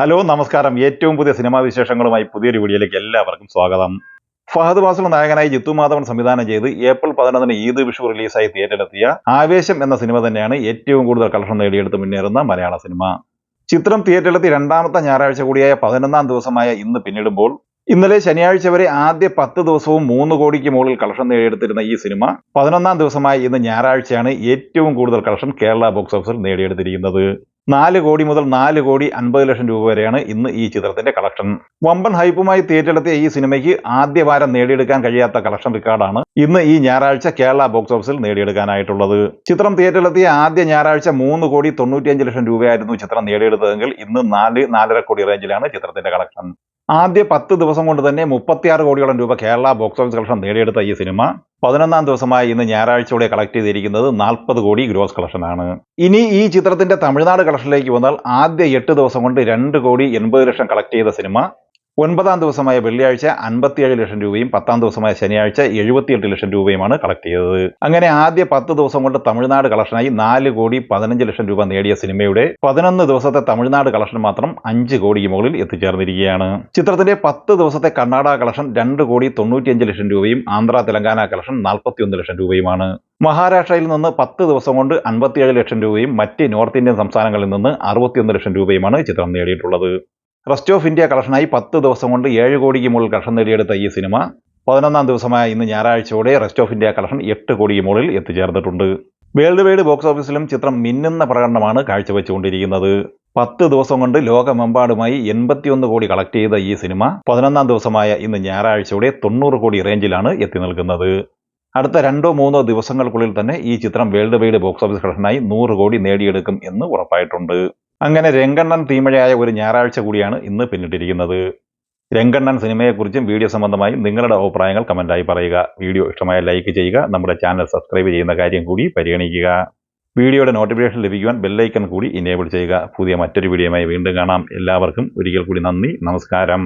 Hello നമസ്കാരം. ഏറ്റവും പുതിയ സിനിമാ വിശേഷങ്ങളുമായി പുതിയൊരു വീഡിയോയിലേക്ക് എല്ലാവർക്കും സ്വാഗതം. ഫഹദ് ഫാസിൽ നായകനായി ജിത്തു മാധവൻ സംവിധാനം ചെയ്ത് ഏപ്രിൽ പതിനൊന്നിന് ഈദ് വിഷു റിലീസായി തിയേറ്ററിലെത്തിയ ആവേശം എന്ന സിനിമ തന്നെയാണ് ഏറ്റവും കൂടുതൽ കളക്ഷൻ നേടിയെടുത്ത് മുന്നേറുന്ന മലയാള സിനിമ. ചിത്രം തിയേറ്ററിലെത്തി രണ്ടാമത്തെ ഞായറാഴ്ച കൂടിയായ പതിനൊന്നാം ദിവസമായ ഇന്ന് പിന്നിടുമ്പോൾ ഇന്നലെ ശനിയാഴ്ച വരെ ആദ്യ പത്ത് ദിവസവും മൂന്ന് കോടിക്ക് മുകളിൽ കളക്ഷൻ നേടിയെടുത്തിരുന്ന ഈ സിനിമ പതിനൊന്നാം ദിവസമായ ഇന്ന് ഞായറാഴ്ചയാണ് ഏറ്റവും കൂടുതൽ കളക്ഷൻ കേരള ബോക്സ് ഓഫീസിൽ നേടിയെടുത്തിരിക്കുന്നത്. നാല് കോടി മുതൽ നാല് കോടി അൻപത് ലക്ഷം രൂപ വരെയാണ് ഇന്ന് ഈ ചിത്രത്തിന്റെ കളക്ഷൻ വമ്പൻ ഹൈപ്പുമായി തിയേറ്ററിലെത്തിയ ഈ സിനിമയ്ക്ക് ആദ്യവാരം നേടിയെടുക്കാൻ കഴിയാത്ത കളക്ഷൻ റെക്കോർഡാണ് ഇന്ന് ഈ ഞായറാഴ്ച കേരള ബോക്സ് ഓഫീസിൽ നേടിയെടുക്കാനായിട്ടുള്ളത്. ചിത്രം തിയേറ്ററിലെത്തിയ ആദ്യ ഞായറാഴ്ച മൂന്ന് കോടി തൊണ്ണൂറ്റിയഞ്ച് ലക്ഷം രൂപയായിരുന്നു ചിത്രം നേടിയെടുത്തതെങ്കിൽ ഇന്ന് നാല് നാലര കോടി റേഞ്ചിലാണ് ചിത്രത്തിന്റെ കളക്ഷൻ ആദ്യ പത്ത് ദിവസം കൊണ്ട് തന്നെ മുപ്പത്തിയാറ് കോടിയോളം രൂപ കേരള ബോക്സ് ഓഫീസ് കളക്ഷൻ നേടിയെടുത്ത ഈ സിനിമ. പതിനൊന്നാം ദിവസമായി ഇന്ന് ഞായറാഴ്ചയോടെ കളക്ട് ചെയ്തിരിക്കുന്നത് നാൽപ്പത് കോടി ഗ്രോസ് കളക്ഷനാണ് ഇനി ഈ ചിത്രത്തിന്റെ തമിഴ്നാട് കളക്ഷനിലേക്ക് വന്നാൽ ആദ്യ എട്ട് ദിവസം കൊണ്ട് രണ്ട് കോടി എൺപത് ലക്ഷം കളക്ട് ചെയ്ത സിനിമ. ഒൻപതാം ദിവസമായ വെള്ളിയാഴ്ച അൻപത്തിയേഴ് ലക്ഷം രൂപയും പത്താം ദിവസമായ ശനിയാഴ്ച എഴുപത്തിയെട്ട് ലക്ഷം രൂപയുമാണ് കളക്ട് ചെയ്തത്. അങ്ങനെ ആദ്യ പത്ത് ദിവസം കൊണ്ട് തമിഴ്നാട് കളക്ഷനായി നാല് കോടി പതിനഞ്ച് ലക്ഷം രൂപ നേടിയ സിനിമയുടെ പതിനൊന്ന് ദിവസത്തെ തമിഴ്നാട് കളക്ഷൻ മാത്രം അഞ്ച് കോടിക്ക് മുകളിൽ എത്തിച്ചേർന്നിരിക്കുകയാണ്. ചിത്രത്തിന്റെ പത്ത് ദിവസത്തെ കർണാടക കളക്ഷൻ രണ്ട് കോടി തൊണ്ണൂറ്റിയഞ്ച് ലക്ഷം രൂപയും ആന്ധ്ര തെലങ്കാന കളക്ഷൻ നാൽപ്പത്തിയൊന്ന് ലക്ഷം രൂപയുമാണ്. മഹാരാഷ്ട്രയിൽ നിന്ന് പത്ത് ദിവസം കൊണ്ട് അൻപത്തിയേഴ് ലക്ഷം രൂപയും മറ്റ് നോർത്ത് ഇന്ത്യൻ സംസ്ഥാനങ്ങളിൽ നിന്ന് അറുപത്തിയൊന്ന് ലക്ഷം രൂപയുമാണ് ചിത്രം നേടിയിട്ടുള്ളത്. റെസ്റ്റ് ഓഫ് ഇന്ത്യ കളക്ഷനായി പത്ത് ദിവസം കൊണ്ട് ഏഴ് കോടിക്ക് മുകളിൽ കളക്ഷൻ നേടിയെടുത്ത ഈ സിനിമ പതിനൊന്നാം ദിവസമായ ഇന്ന് ഞായറാഴ്ചയോടെ റെസ്റ്റ് ഓഫ് ഇന്ത്യ കളക്ഷൻ എട്ട് കോടിക്ക് മുകളിൽ എത്തിച്ചേർന്നിട്ടുണ്ട്. വേൾഡ് വൈഡ് ബോക്സ് ഓഫീസിലും ചിത്രം മിന്നുന്ന പ്രകടനമാണ് കാഴ്ചവെച്ചുകൊണ്ടിരിക്കുന്നത്. പത്ത് ദിവസം കൊണ്ട് ലോകമെമ്പാടുമായി എൺപത്തിയൊന്ന് കോടി കളക്ട് ചെയ്ത ഈ സിനിമ പതിനൊന്നാം ദിവസമായ ഇന്ന് ഞായറാഴ്ചയോടെ തൊണ്ണൂറ് കോടി റേഞ്ചിലാണ് എത്തി നിൽക്കുന്നത്. അടുത്ത രണ്ടോ മൂന്നോ ദിവസങ്ങൾക്കുള്ളിൽ തന്നെ ഈ ചിത്രം വേൾഡ് വൈഡ് ബോക്സ് ഓഫീസ് കളക്ഷനായി നൂറ് കോടി നേടിയെടുക്കും എന്ന് ഉറപ്പായിട്ടുണ്ട്. അങ്ങനെ രംഗണ്ണൻ തീമഴയായ ഒരു ഞായറാഴ്ച കൂടിയാണ് ഇന്ന് പിന്നിട്ടിരിക്കുന്നത്. രംഗണ്ണൻ സിനിമയെക്കുറിച്ചും വീഡിയോ സംബന്ധമായും നിങ്ങളുടെ അഭിപ്രായങ്ങൾ കമന്റായി പറയുക. വീഡിയോ ഇഷ്ടമായ ലൈക്ക് ചെയ്യുക. നമ്മുടെ ചാനൽ സബ്സ്ക്രൈബ് ചെയ്യുന്ന കാര്യം കൂടി പരിഗണിക്കുക. വീഡിയോയുടെ നോട്ടിഫിക്കേഷൻ ലഭിക്കുവാൻ ബെല്ലൈക്കൺ കൂടി ഇനേബിൾ ചെയ്യുക. പുതിയ മറ്റൊരു വീഡിയോയുമായി വീണ്ടും കാണാം. എല്ലാവർക്കും ഒരിക്കൽ കൂടി നന്ദി. നമസ്കാരം.